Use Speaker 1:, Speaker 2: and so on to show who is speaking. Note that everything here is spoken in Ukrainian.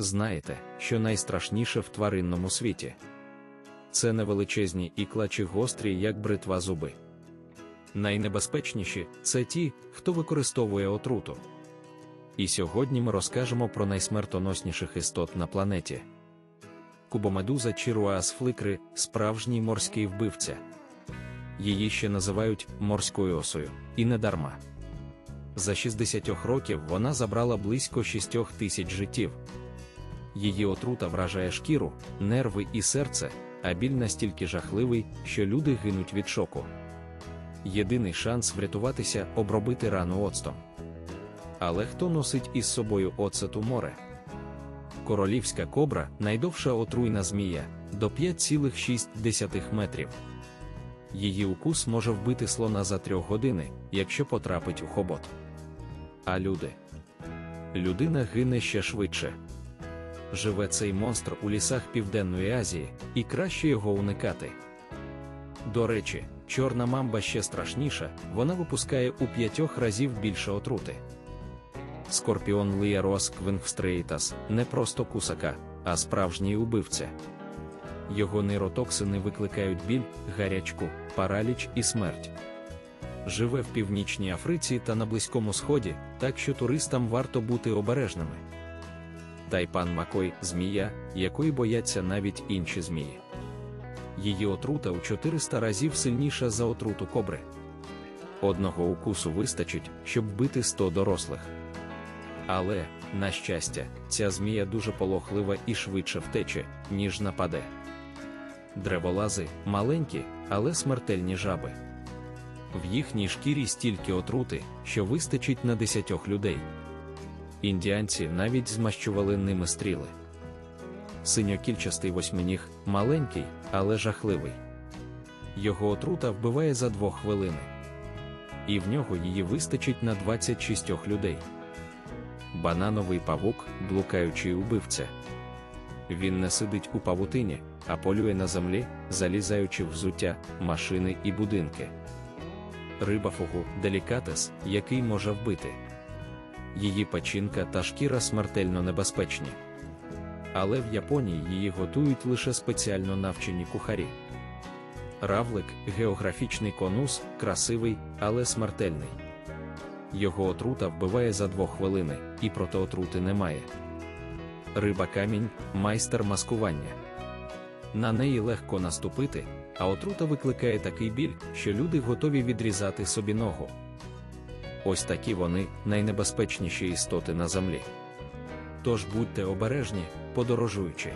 Speaker 1: Знаєте, що найстрашніше в тваринному світі? Це невеличезні і клачі гострі, як бритва зуби. Найнебезпечніші це ті, хто використовує отруту. І сьогодні ми розкажемо про найсмертоносніших істот на планеті. Кубомедуза Чіруас фликри справжній морський вбивця. Її ще називають морською осою, і не дарма. За 60 років вона забрала близько 6 тисяч життів. Її отрута вражає шкіру, нерви і серце, а біль настільки жахливий, що люди гинуть від шоку. Єдиний шанс врятуватися обробити рану оцтом. Але хто носить із собою оцету море? Королівська кобра найдовша отруйна змія до 5,6 метрів. Її укус може вбити слона за 3 години, якщо потрапить у хобот. А люди? Людина гине ще швидше. Живе цей монстр у лісах Південної Азії, і краще його уникати. До речі, чорна мамба ще страшніша, вона випускає у п'ятьох разів більше отрути. Скорпіон Ліарос квінгстрейтас не просто кусака, а справжній убивця. Його нейротоксини викликають біль, гарячку, параліч і смерть. Живе в північній Африці та на Близькому Сході, так що туристам варто бути обережними. Тайпан Макой змія, якої бояться навіть інші змії. Її отрута у 400 разів сильніша за отруту кобри. Одного укусу вистачить, щоб бити 100 дорослих. Але, на щастя, ця змія дуже полохлива і швидше втече, ніж нападе. Древолази маленькі, але смертельні жаби. В їхній шкірі стільки отрути, що вистачить на десятьох людей. Індіанці навіть змащували ними стріли. Синьокільчастий восьминіг маленький, але жахливий. Його отрута вбиває за двох хвилини. І в нього її вистачить на 26 людей. Банановий павук, блукаючий убивця. Він не сидить у павутині, а полює на землі, залізаючи в взуття, машини і будинки. Риба фугу делікатес, який може вбити. Її печінка та шкіра смертельно небезпечні. Але в Японії її готують лише спеціально навчені кухарі. Равлик географічний конус, красивий, але смертельний. Його отрута вбиває за двох хвилини, і протиотрути немає. Риба камінь майстер маскування. На неї легко наступити, а отрута викликає такий біль, що люди готові відрізати собі ногу. Ось такі вони найнебезпечніші істоти на землі. Тож будьте обережні, подорожуючи.